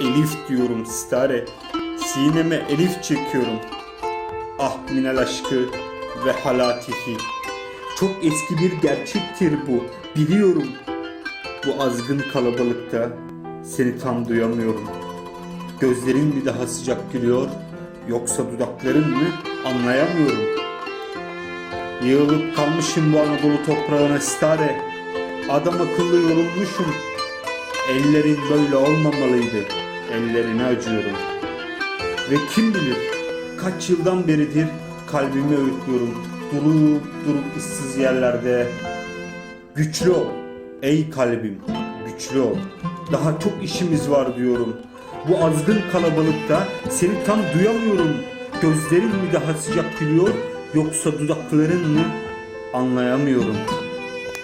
Elif diyorum stare. Sineme Elif çekiyorum. Ah minel aşkı ve halatihi. Çok eski bir gerçektir bu. Biliyorum. Bu azgın kalabalıkta seni tam duyamıyorum. Gözlerin mi daha sıcak gülüyor yoksa dudakların mı anlayamıyorum. Yığılıp kalmışım bu Anadolu toprağına stare. Adam akıllı yorulmuşum. Ellerin böyle olmamalıydı. Ellerine acıyorum. Ve kim bilir kaç yıldan beridir kalbimi öğütüyorum. Durup durup ıssız yerlerde. Güçlü ol ey kalbim güçlü ol. Daha çok işimiz var diyorum. Bu azgın kalabalıkta seni tam duyamıyorum. Gözlerin mi daha sıcak gülüyor yoksa dudakların mı anlayamıyorum.